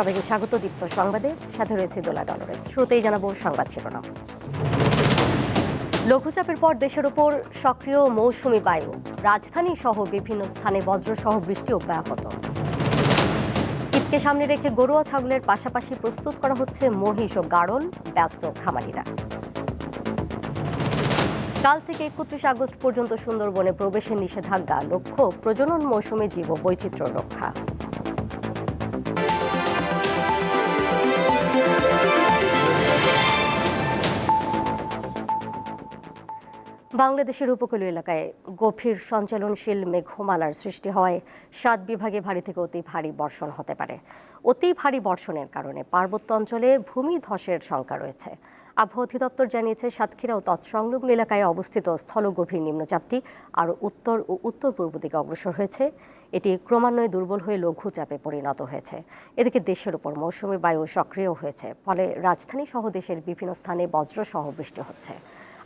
সবাইকে স্বাগত দীপ্ত সংবাদে। সাথে রয়েছে দোলা ডলরেস শুরুতেই জানাব সংবাদ শিরোনাম। লঘুচাপের পর দেশের ওপর সক্রিয় মৌসুমি বায়ু। রাজধানী সহ বিভিন্ন স্থানে বজ্রসহ বৃষ্টি অব্যাহত। ঈদকে সামনে রেখে গরু ও ছাগলের পাশাপাশি প্রস্তুত করা হচ্ছে মহিষ ও গাড়ল, ব্যস্ত খামারিরা। কাল থেকে একত্রিশ আগস্ট পর্যন্ত সুন্দরবনে প্রবেশের নিষেধাজ্ঞা, লক্ষ্য প্রজনন মৌসুমে জীব বৈচিত্র্য রক্ষা। বাংলাদেশের উপকূলীয় এলাকায় গভীর সঞ্চালনশীল মেঘমালার সৃষ্টি হওয়ায় সাত বিভাগে ভারী থেকে অতি ভারী বর্ষণ হতে পারে। অতি ভারী বর্ষণের কারণে পার্বত্য অঞ্চলে ভূমি ধসের শঙ্কা রয়েছে। আবহাওয়া অধিদপ্তর জানিয়েছে, সাতক্ষীরা ও তৎসংলগ্ন এলাকায় অবস্থিত স্থলগভীর নিম্নচাপটি আরও উত্তর ও উত্তর পূর্ব দিকে অগ্রসর হয়েছে। এটি ক্রমান্বয়ে দুর্বল হয়ে লঘুচাপে পরিণত হয়েছে। এদিকে দেশের উপর মৌসুমী বায়ু সক্রিয় হয়েছে, ফলে রাজধানী সহ দেশের বিভিন্ন স্থানে বজ্রসহ বৃষ্টি হচ্ছে।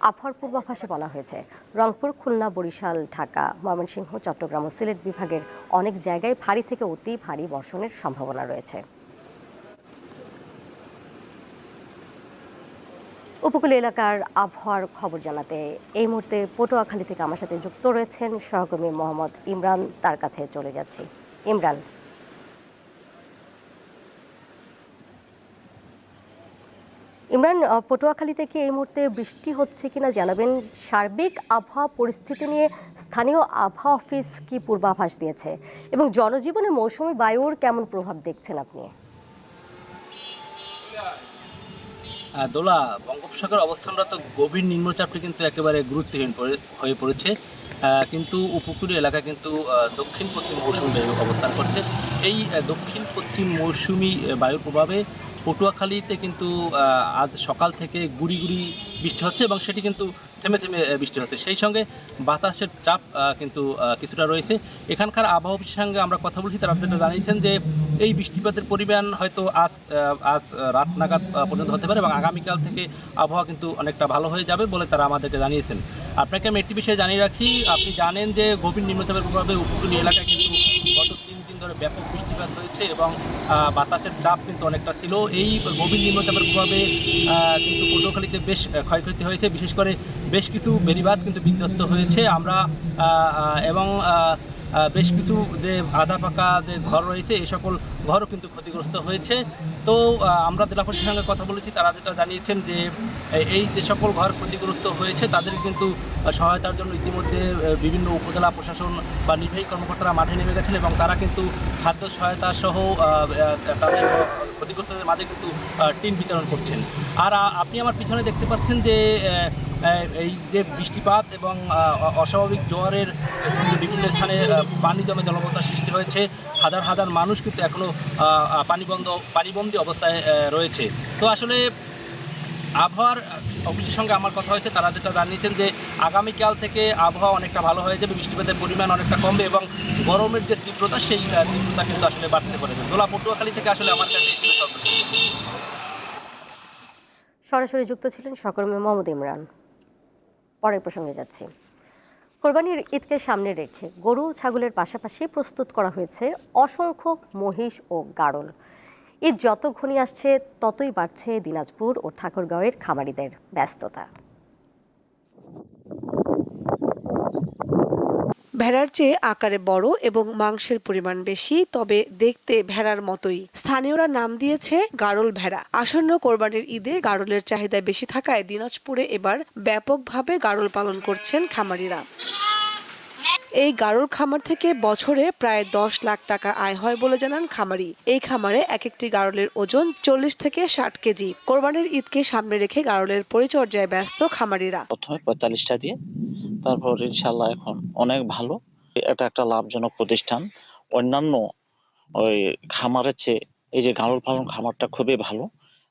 আবহাওয়ার পূর্বাভাসে বলা হয়েছে, রংপুর, খুলনা, বরিশাল, ঢাকা, ময়মনসিংহ, চট্টগ্রাম ও সিলেট বিভাগের অনেক জায়গায় ভারী থেকে অতি ভারী বর্ষণের সম্ভাবনা রয়েছে। উপকূলীয় এলাকার আবহাওয়ার খবর জানাতে এই মুহূর্তে পটুয়াখালী থেকে আমার সাথে যুক্ত রয়েছেন সহকর্মী মোহাম্মদ ইমরান, তার কাছে চলে যাচ্ছি। ইমরান ইমরান আহ, পটুয়াখালীতে কি এই মুহূর্তে বৃষ্টি হচ্ছে কিনা জানাবেন। সার্বিক আবহাওয়া পরিস্থিতি নিয়ে স্থানীয় আবহাওয়া অফিস কি পূর্বাভাস দিয়েছে? এবং জনজীবনে মৌসুমী বায়ুর কেমন প্রভাব দেখছেন আপনি? দোলা বঙ্গোপসাগর অবস্থানরত গভীর নিম্নচাপটি কিন্তু একেবারে গুরুত্বহীন হয়ে পড়েছে। কিন্তু উপকূলীয় এলাকা কিন্তু দক্ষিণ পশ্চিম মৌসুমী বায়ু অবস্থান করছে। এই দক্ষিণ পশ্চিম মৌসুমি বায়ুর প্রভাবে পটুয়াখালীতে কিন্তু আজ সকাল থেকে গুড়ি গুড়ি বৃষ্টি হচ্ছে এবং সেটি কিন্তু থেমে থেমে বৃষ্টি হচ্ছে। সেই সঙ্গে বাতাসের চাপ কিন্তু কিছুটা রয়েছে। এখানকার আবহাওয়া অফিসের সঙ্গে আমরা কথা বলছি, তারা যেটা জানিয়েছেন যে এই বৃষ্টিপাতের পরিমাণ হয়তো আজ আজ রাত নাগাদ পর্যন্ত হতে পারে এবং আগামীকাল থেকে আবহাওয়া কিন্তু অনেকটা ভালো হয়ে যাবে বলে তারা আমাদেরকে জানিয়েছেন। আপনাকে আমি একটি বিষয়ে জানিয়ে রাখি, আপনি জানেন যে গভীর নিম্নচাপের প্রভাবে উপকূলীয় এলাকায় কিন্তু গত ধরে ব্যাপক বৃষ্টিপাত হয়েছে এবং বাতাসের চাপ কিন্তু অনেকটা ছিল। এই গভীর নিম্নচাপের প্রভাবে কিন্তু পটুয়াখালীতে বেশ ক্ষয়ক্ষতি হয়েছে। বিশেষ করে বেশ কিছু বেরিবাদ কিন্তু বিধ্বস্ত হয়েছে। আমরা এবং বেশ কিছু যে আধা পাকা যে ঘর রয়েছে এই সকল ঘরও কিন্তু ক্ষতিগ্রস্ত হয়েছে। তো আমরা জেলা পরিষদের সঙ্গে কথা বলেছি, তারা যেটা জানিয়েছেন যে, এই যে সকল ঘর ক্ষতিগ্রস্ত হয়েছে, তাদের কিন্তু সহায়তার জন্য ইতিমধ্যে বিভিন্ন উপজেলা প্রশাসন বা নির্বাহী কর্মকর্তারা মাঠে নেমে গেছেন এবং তারা কিন্তু খাদ্য সহায়তা সহ তাদের ক্ষতিগ্রস্তদের মাঝে কিন্তু টিন বিতরণ করছেন। আর আপনি আমার পিছনে দেখতে পাচ্ছেন যে এই যে বৃষ্টিপাত এবং অস্বাভাবিক জোয়ারের বিভিন্ন স্থানে পানি জমে জলবদ্ধতার সৃষ্টি হয়েছে। হাজার হাজার মানুষ কিন্তু এখনও পানিবন্ধ পানিবন্দী অবস্থায় রয়েছে। তো আসলে আবহাওয়ার, অফিসের সঙ্গে আমার কথা হয়েছে, তারা যেটা জানিয়েছেন যে আগামীকাল থেকে আবহাওয়া অনেকটা ভালো হয়ে যাবে, বৃষ্টিপাতের পরিমাণ অনেকটা কমবে এবং গরমের যে তীব্রতা, সেই তীব্রতা কিন্তু আসলে বাড়তে পারে। দোলা পটুয়াখালী থেকে আসলে আমার কাছে। সরাসরি যুক্ত ছিলেন সহকর্মী মোহাম্মদ ইমরান। পরের প্রসঙ্গে যাচ্ছি। কোরবানির ঈদকে সামনে রেখে গরু ছাগলের পাশাপাশি প্রস্তুত করা হয়েছে অসংখ্য মহিষ ও গাড়ল ঈদ যত ঘনি আসছে, ততই বাড়ছে দিনাজপুর ও ঠাকুরগাঁওয়ের খামারিদের ব্যস্ততা। ভেড়ার চেয়ে আকারে বড় এবং মাংসের পরিমাণ বেশি, তবে দেখতে ভেড়ার মতোই। স্থানীয়রা নাম দিয়েছে গাড়ল ভেড়া। আসন্ন কোরবানির ঈদে গাড়লের চাহিদা বেশি থাকায় দিনাজপুরে এবার ব্যাপকভাবে গাড়ল পালন করছেন খামারিরা। এই গাড়ল খামার থেকে বছরে প্রায় দশ লাখ টাকা আয় হয় বলে জানান খামারি। এই খামারে এক একটি গাড়লের ওজন চল্লিশ থেকে ষাট কেজি। কোরবানির ঈদকে সামনে রেখে গাড়লের পরিচর্যায় ব্যস্ত খামারিরা। প্রথমে পঁয়তাল্লিশটা দিয়ে তারপর ইনশাল্লাহ এখন অনেক ভালো। এটা একটা লাভজনক প্রতিষ্ঠান। অন্যান্য ওই খামারের চেয়ে এই যে গাড়ল পালন খামারটা খুবই ভালো।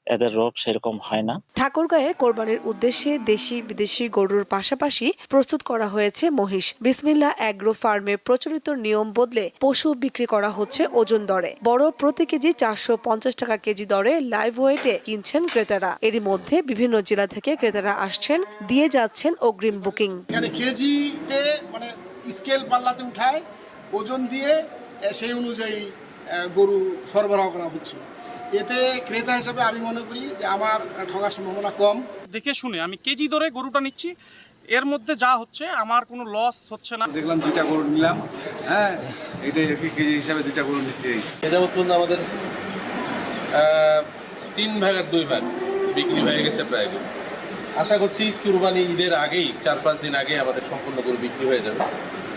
এদের রোগ সেরকম হয় না। ঠাকুরগাঁয়ে কোরবানির উদ্দেশ্যে দেশি বিদেশি গরুর পাশাপাশি প্রস্তুত করা হয়েছে মহিষ। বিসমিল্লা অ্যাগ্রো ফার্মে প্রচলিত নিয়ম বদলে পশু বিক্রি করা হচ্ছে ওজন দরে। বড় প্রতি কেজি চারশো পঞ্চাশ টাকা কেজি দরে লাইভ ওয়েটে কিনছেন ক্রেতারা। এরই মধ্যে বিভিন্ন জেলা থেকে ক্রেতারা আসছেন দিয়ে যাচ্ছেন অগ্রিম বুকিং। এখানে কেজিতে মানে স্কেল পাল্লাতে উঠায় ওজন দিয়ে সেই অনুযায়ী গরু সরবরাহ করা হচ্ছে। এতে ক্রেতা হিসাবে আমি মনে করি যে আমার ঠকার সম্ভাবনা কম। দেখে শুনে আমি কেজি ধরে গরুটা নিচ্ছি। এর মধ্যে যা হচ্ছে আমার কোনো লস হচ্ছে না। দেখলাম দুইটা গরু নিলাম। হ্যাঁ এটাই আর কি কেজি হিসাবে দুইটা গরু নিচ্ছি এই। যাবৎ পর্যন্ত আমাদের তিন ভাগের দুই ভাগ বিক্রি হয়ে গেছে প্রায়। আশা করছি কুরবানি ঈদের আগেই চার পাঁচ দিন আগে আমাদের সম্পূর্ণ গরু বিক্রি হয়ে যাবে।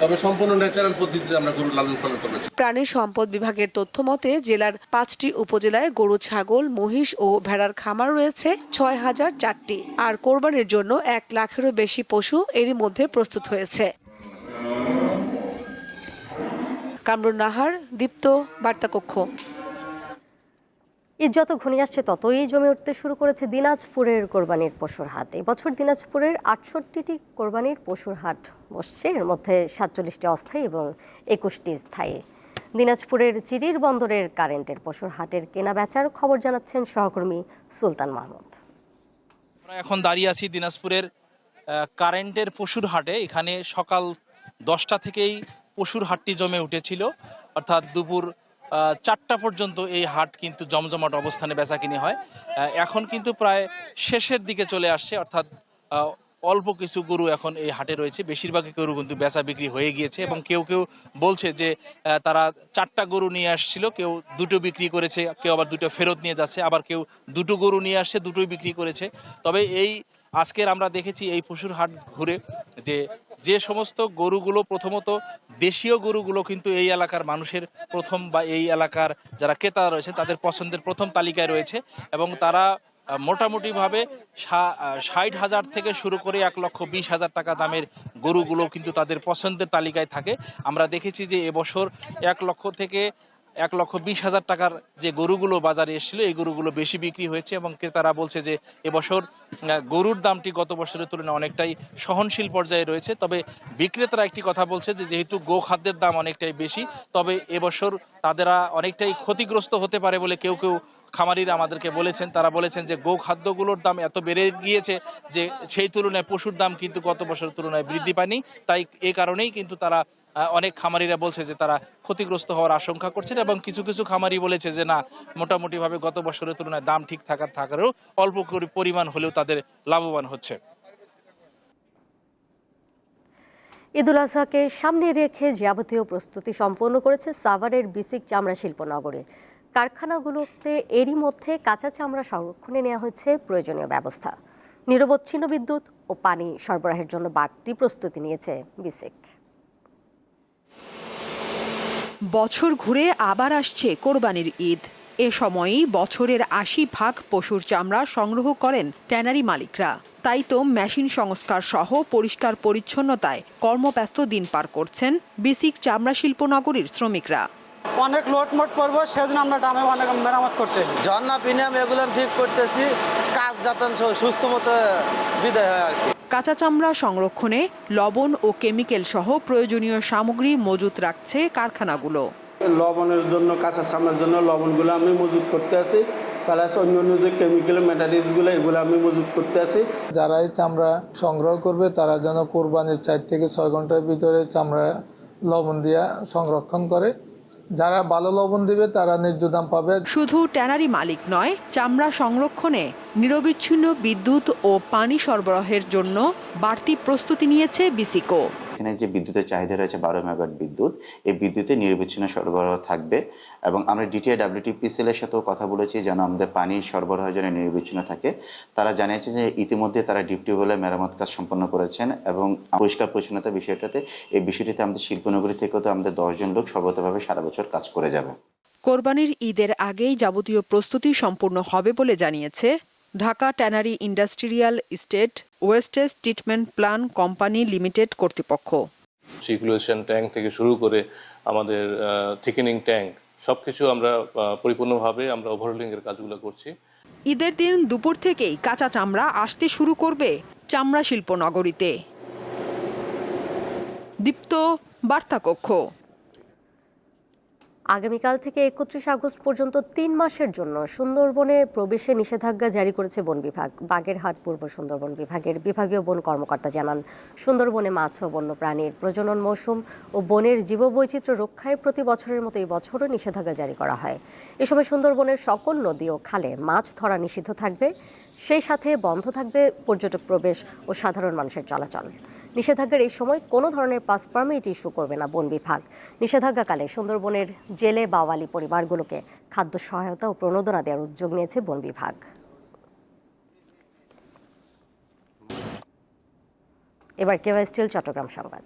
তবে সম্পূর্ণ ন্যাচারাল পদ্ধতিতে আমরা গরু লালন পালন করেছি। প্রাণী সম্পদ বিভাগের তথ্য মতে, জেলার পাঁচটি উপজেলায় গরু, ছাগল, মহিষ ও ভেড়ার খামার রয়েছে ছয় হাজার চারটি। আর কোরবানির জন্য এক লাখেরও বেশি পশু এরই মধ্যে প্রস্তুত হয়েছে। কামরুন নাহার, দীপ্ত, বার্তাকক্ষ। ঈদ যত ঘনিয়ে আসছে ততই জমে উঠতে শুরু করেছে দিনাজপুরের কোরবানির পশুর হাট। এবছর দিনাজপুরের আটষট্টিটি কোরবানির পশুর হাট বসছে। এর মধ্যে সাতচল্লিশটি অস্থায়ী এবং একুশটি স্থায়ী। দিনাজপুরের চিরির বন্দরের কারেন্টের পশুর হাটের কেনা বেচার খবর জানাচ্ছেন সহকর্মী সুলতান মাহমুদ। আমরা এখন দাঁড়িয়ে আছি দিনাজপুরের কারেন্টের পশুর হাটে। এখানে সকাল দশটা থেকেই পশুর হাটটি জমে উঠেছিল। অর্থাৎ দুপুর চারটা পর্যন্ত এই হাট কিন্তু জমজমাট অবস্থানে বেচা বেচাকিনি হয়। এখন কিন্তু প্রায় শেষের দিকে চলে আসছে, অর্থাৎ অল্প কিছু গরু এখন এই হাটে রয়েছে। বেশিরভাগই গরু কিন্তু বেচা বিক্রি হয়ে গিয়েছে এবং কেউ কেউ বলছে যে তারা চারটা গরু নিয়ে আসছিল, কেউ দুটো বিক্রি করেছে, কেউ আবার দুটো ফেরত নিয়ে যাচ্ছে, আবার কেউ দুটো গরু নিয়ে আসছে, দুটোই বিক্রি করেছে। তবে এই আজকের আমরা দেখেছি এই পশুর হাট ঘুরে যে যে সমস্ত গরুগুলো প্রথমত দেশীয় গরুগুলো কিন্তু এই এলাকার মানুষের প্রথম বা এই এলাকার যারা ক্রেতা রয়েছে তাদের পছন্দের প্রথম তালিকায় রয়েছে এবং তারা মোটামুটিভাবে ষাট হাজার থেকে শুরু করে এক লক্ষ বিশ হাজার টাকা দামের গরুগুলো কিন্তু তাদের পছন্দের তালিকায় থাকে। আমরা দেখেছি যে এবছর এক লক্ষ থেকে এক লক্ষ বিশ হাজার টাকার যে গরুগুলো বাজারে এসেছিল, এই গরুগুলো বেশি বিক্রি হয়েছে এবং ক্রেতারা বলছে যে এবছর গরুর দামটি গত বছরের তুলনায় অনেকটাই সহনশীল পর্যায়ে রয়েছে। তবে বিক্রেতারা একটি কথা বলছে যে, যেহেতু গো খাদ্যের দাম অনেকটাই বেশি, তবে এবছর তাদেরা অনেকটাই ক্ষতিগ্রস্ত হতে পারে বলে কেউ কেউ খামারিরা আমাদেরকে বলেছেন। তারা বলেছেন যে গো খাদ্যগুলোর দাম এত বেড়ে গিয়েছে যে, সেই তুলনায় পশুর দাম কিন্তু গত বছরের তুলনায় বৃদ্ধি পায়নি। তাই এই কারণেই কিন্তু তারা অনেক খামারিরা বলছে যে তারা ক্ষতিগ্রস্ত হওয়ার আশঙ্কা করছেন এবং কিছু কিছু খামারি বলেছে যে না মোটামুটি ভাবে গত বছরের তুলনায় দাম ঠিক থাকার থাকারও অল্প পরিমাণ হলেও তাদের লাভবান হচ্ছে। ঈদুল আজহাকে সামনে রেখে যাবতীয় প্রস্তুতি সম্পন্ন করেছে সাভারের বিসিক চামড়া শিল্প নগরে। কারখানাগুলোতে এরই মধ্যে কাঁচা চামড়া সংরক্ষণে নেওয়া হয়েছে প্রয়োজনীয় ব্যবস্থা। নিরবচ্ছিন্ন বিদ্যুৎ ও পানি সরবরাহের জন্য বাড়তি প্রস্তুতি নিয়েছে বিসিক। বছর ঘুরে আবার আসছে কোরবানির ঈদ। এ সময়ই বছরের আশি ভাগ পশুর চামড়া সংগ্রহ করেন ট্যানারি মালিকরা। তাই তো মেশিন সংস্কার সহ পরিষ্কার পরিচ্ছন্নতায় কর্মব্যস্ত দিন পার করছেন বিসিক চামড়া শিল্প নগরীর শ্রমিকরা। অনেক লোড মোট পড়ব সেজন্য আমরা ডামে অনেক মেরামত করতে ঝর্ণা প্রিমিয়াম এগুলো ঠিক করতেছি। কাজ যাতেন সুস্থ মতো বিদায় হয় আর কি। কাঁচা চামড়া সংরক্ষণে লবণ ও কেমিক্যাল সহ প্রয়োজনীয় সামগ্রী মজুত রাখছে কারখানাগুলো। লবণের জন্য কাঁচা চামড়ার জন্য লবণগুলো আমি মজুত করতে আছি প্লাস অন্য অন্য যে কেমিক্যাল ম্যাটারিজগুলো এগুলো আমি মজুত করতে আছি। যারা এই চামড়া সংগ্রহ করবে তারা যেন কোরবানির চার থেকে ছয় ঘণ্টার ভিতরে চামড়া লবণ দিয়া সংরক্ষণ করে। যারা ভালো লবণ দিবে, তারা ন্যায্য দাম পাবে। শুধু ট্যানারি মালিক নয়, চামড়া সংরক্ষণে নিরবিচ্ছিন্ন বিদ্যুৎ ও পানি সরবরাহের জন্য বাড়তি প্রস্তুতি নিয়েছে বিসিকো। এখানে যে বিদ্যুতের চাহিদা রয়েছে বারো মেগাওয়াট বিদ্যুৎ, এই বিদ্যুতে নির্বিচ্ছিন্ন সরবরাহ থাকবে এবং আমরা ডিটিআই ডাব্লিউটিপিসিএল এর সাথেও কথা বলেছি যেন আমাদের পানি সরবরাহ যেন নির্বিচ্ছিন্ন থাকে। তারা জানিয়েছে যে ইতিমধ্যে তারা ডিপ টিউবওয়েলের মেরামত কাজ সম্পন্ন করেছেন এবং পরিষ্কার পরিচ্ছন্নতা বিষয়টাতে এই বিষয়টিতে আমাদের শিল্পনগরী থেকেও তো আমাদের দশজন লোক সর্বতভাবে সারা বছর কাজ করে যাবে। কোরবানির ঈদের আগেই যাবতীয় প্রস্তুতি সম্পূর্ণ হবে বলে জানিয়েছে Dhaka tannery industrial estate wastage treatment plant company limited কর্তৃপক্ষ। সিকুলেশন ট্যাঙ্ক থেকে শুরু করে আমাদের থিকেনিং ট্যাঙ্ক সব কিছু আমরা পরিপূর্ণভাবে আমরা ওভারহোলিং এর কাজগুলো করছি। ঈদের দিন দুপুর থেকেই কাঁচা চামড়া আসতে শুরু করবে চামড়া শিল্প নগরীতে দীপ্ত বার্তা কক্ষ আগামীকাল থেকে একত্রিশ আগস্ট পর্যন্ত তিন মাসের জন্য সুন্দরবনে প্রবেশে নিষেধাজ্ঞা জারি করেছে বন বিভাগ। বাগেরহাট পূর্ব সুন্দরবন বিভাগের বিভাগীয় বন কর্মকর্তা জানান, সুন্দরবনে মাছ ও বন্যপ্রাণীর প্রজনন মৌসুম ও বনের জীববৈচিত্র্য রক্ষায় প্রতি বছরের মতো এই বছরও নিষেধাজ্ঞা জারি করা হয়। এ সময় সুন্দরবনের সকল নদী ও খালে মাছ ধরা নিষিদ্ধ থাকবে। সেই সাথে বন্ধ থাকবে পর্যটক প্রবেশ ও সাধারণ মানুষের চলাচল। নিষেধাজ্ঞার এই সময় কোনো ধরনের পাস পারমিট ইস্যু করবে না বন বিভাগ। নিষেধাজ্ঞাকালে সুন্দরবনের জেলে বাওয়ালি পরিবারগুলোকে খাদ্য সহায়তা ও প্রণোদনা দেওয়ার উদ্যোগ নিয়েছে বন বিভাগ। এবার কেওয়াই স্টিল, চট্টগ্রাম সংবাদ।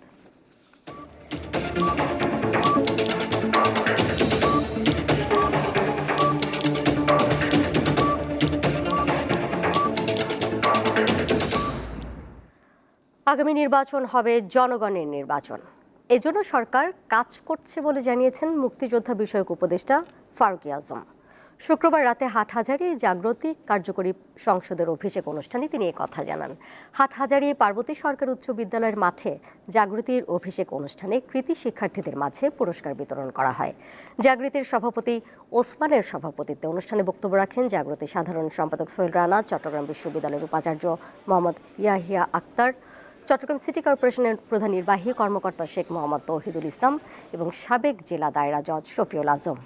আগামী নির্বাচন হবে জনগণের নির্বাচন। এজন্য সরকার কাজ করছে বলে জানিয়েছেন মুক্তিযোদ্ধা বিষয়ক উপদেষ্টা ফারুকি আজম। শুক্রবার রাতে হাটহাজারি জাগ্রতিক কার্যকরী সংসদের অভিষেক অনুষ্ঠানে তিনি কথা জানান। হাটহাজারি পার্বতী সরকার উচ্চ বিদ্যালয়ের মাঠে জাগৃতির অভিষেক অনুষ্ঠানে কৃতি শিক্ষার্থীদের মাঝে পুরস্কার বিতরণ করা হয়। জাগৃতির সভাপতি ওসমানের সভাপতিত্বে অনুষ্ঠানে বক্তব্য রাখেন জাগৃতি সাধারণ সম্পাদক সোহেল রানা, চট্টগ্রাম বিশ্ববিদ্যালয়ের উপাচার্য মোহাম্মদ ইয়াহিয়া আক্তার চট্টগ্রাম সিটি কর্পোরেশনের প্রধান নির্বাহী কর্মকর্তা শেখ মোহাম্মদ তৌহিদুল ইসলাম এবং সাবেক জেলা দায়রা জজ শফিউল আজম।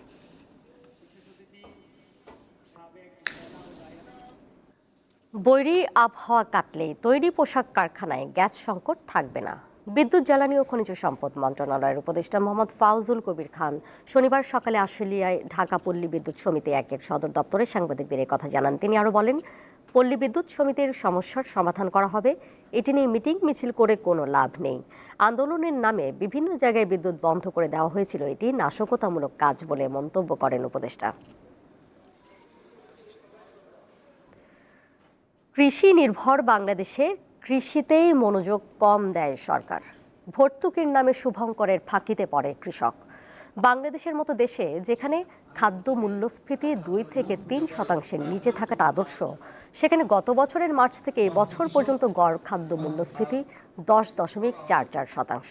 বৈরী আবহাওয়া কাটলে তৈরি পোশাক কারখানায় গ্যাস সংকট থাকবে না। বিদ্যুৎ, জ্বালানি ও খনিজ সম্পদ মন্ত্রণালয়ের উপদেষ্টা মোহাম্মদ ফাউজুল কবির খান শনিবার সকালে আশুলিয়ায় ঢাকা পল্লী বিদ্যুৎ সমিতি একের সদর দপ্তরে সাংবাদিকদের কথা জানান। তিনি আরও বলেন পল্লী বিদ্যুৎ সমিতির সমস্যার সমাধান করা হবে। এটি নিয়ে মিটিং, মিছিল করে কোনো লাভ নেই। আন্দোলনের নামে বিভিন্ন জায়গায় বিদ্যুৎ বন্ধ করে দেওয়া হয়েছিল। এটি নাশকতামূলক কাজ বলে মন্তব্য করেন উপদেষ্টা। কৃষি নির্ভর বাংলাদেশে কৃষিতেই মনোযোগ কম দেয় সরকার। ভর্তুকির নামে শুভঙ্করের ফাঁকিতে পড়ে কৃষক। বাংলাদেশের মতো দেশে যেখানে খাদ্য মূল্যস্ফীতি দুই থেকে তিন শতাংশের নিচে থাকাটা আদর্শ। সেখানে গত বছরের মার্চ থেকে বছর পর্যন্ত গড় খাদ্য মূল্যস্ফীতি দশ দশমিক চার চার শতাংশ।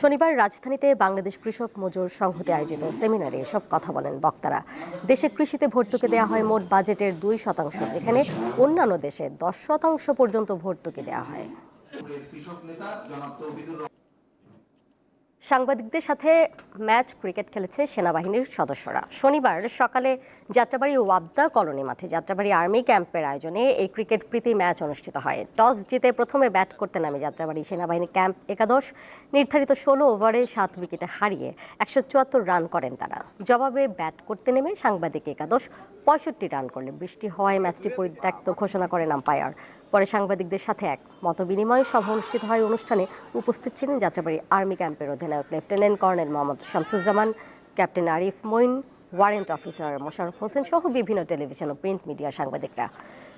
শনিবার রাজধানীতে বাংলাদেশ কৃষক মজুর সংহতি আয়োজিত সেমিনারে এসব কথা বলেন বক্তারা। দেশে কৃষিতে ভর্তুকি দেওয়া হয় মোট বাজেটের দুই শতাংশ, যেখানে অন্যান্য দেশে দশ শতাংশ পর্যন্ত ভর্তুকি দেওয়া হয়। সাংবাদিকদের সাথে ম্যাচ ক্রিকেট খেলেছে সেনাবাহিনীর সদস্যরা। শনিবার সকালে যাত্রাবাড়ি ওয়াবদা কলোনি মাঠে যাত্রাবাড়ি আর্মি ক্যাম্পের আয়োজনে এই ক্রিকেট প্রীতি ম্যাচ অনুষ্ঠিত হয়। টস জিতে প্রথমে ব্যাট করতে নামে যাত্রাবাড়ি সেনাবাহিনী ক্যাম্প একাদশ। নির্ধারিত ষোলো ওভারে সাত উইকেটে হারিয়ে একশো চুয়াত্তর রান করেন তারা। জবাবে ব্যাট করতে নেমে সাংবাদিক একাদশ পঁয়ষট্টি রান করলে বৃষ্টি হওয়ায় ম্যাচটি পরিত্যক্ত ঘোষণা করেন আম্পায়ার। পরে সাংবাদিকদের সাথে এক মতবিনিময় সভা অনুষ্ঠিত হয়। অনুষ্ঠানে উপস্থিত ছিলেন যাত্রাবাড়ি আর্মি ক্যাম্পের অধিনায়ক lieutenant colonel Mohammad Shamsuzzaman captain Arif Moin warrant officer Mosharraf Hossain সহ বিভিন্ন টেলিভিশন ও প্রিন্ট মিডিয়ার সাংবাদিকরা।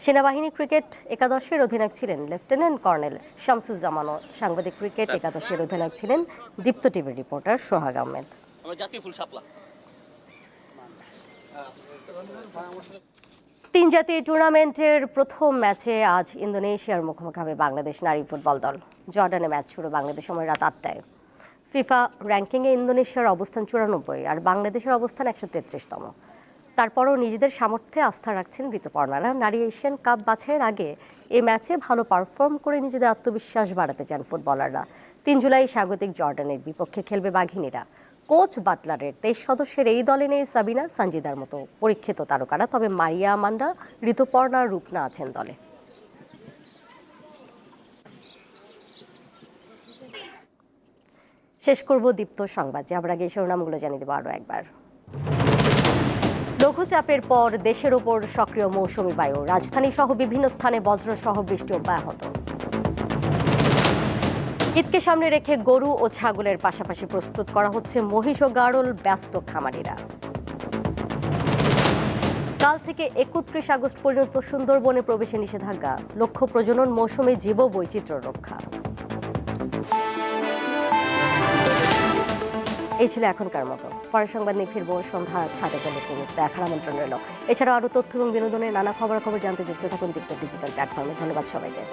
সেনাবাহিনী ক্রিকেট একাদশের অধিনায়ক ছিলেন লেফটেন্যান্ট কর্নেল শামসুজ্জামান ও সাংবাদিক ক্রিকেট একাদশের অধিনায়ক ছিলেন দীপ্ত টিভির রিপোর্টার সোহাগ আহমেদ। তিন জাতীয় টুর্নামেন্টের প্রথম ম্যাচে আজ ইন্দোনেশিয়ার মুখোমুখি হবে বাংলাদেশ নারী ফুটবল দল। জর্ডানে ম্যাচ শুরু বাংলাদেশ সময় রাত আটটায়। ফিফা র্যাঙ্কিংয়ে ইন্দোনেশিয়ার অবস্থান চুরানব্বই আর বাংলাদেশের অবস্থান একশো তেত্রিশতম। তারপরও নিজেদের সামর্থ্যে আস্থা রাখছেন ঋতুপর্ণারা নারী এশিয়ান কাপ বাছাইয়ের আগে এ ম্যাচে ভালো পারফর্ম করে নিজেদের আত্মবিশ্বাস বাড়াতে চান ফুটবলাররা। তিন জুলাই স্বাগতিক জর্ডানের বিপক্ষে খেলবে বাঘিনীরা। কোচ বাটলারের তেইশ সদস্যের এই দলে নেই সাবিনা সঞ্জিদার মতো পরীক্ষিত তারকারা। তবে মারিয়া আমান্ডা ঋতুপর্ণা, রূপনা আছেন দলে। শেষ করব দীপ্ত সংবাদ। যাবার আগে এই শিরোনামগুলো জানিয়ে দেবো আরও একবার। লঘুচাপের পর দেশের ওপর সক্রিয় মৌসুমি বায়ু। রাজধানী সহ বিভিন্ন স্থানে বজ্রসহ বৃষ্টি অব্যাহত। ঈদকে সামনে রেখে গরু ও ছাগলের পাশাপাশি প্রস্তুত করা হচ্ছে মহিষ ও গাড়ল ব্যস্ত খামারিরা। কাল থেকে একত্রিশ আগস্ট পর্যন্ত সুন্দরবনে প্রবেশে নিষেধাজ্ঞা। লক্ষ্য প্রজনন মৌসুমে জীব বৈচিত্র্য রক্ষা। এই ছিল এখনকার মতো। পরের সংবাদ নিয়ে ফিরবো সন্ধ্যা ছয়টা চল্লিশ মিনিট। দেখার আমন্ত্রণ রইল। এছাড়াও আরও তথ্য এবং বিনোদনের নানা খবরাখবর জানতে যুক্ত থাকুন দীপ্ত ডিজিটাল প্ল্যাটফর্মে। ধন্যবাদ সবাইকে।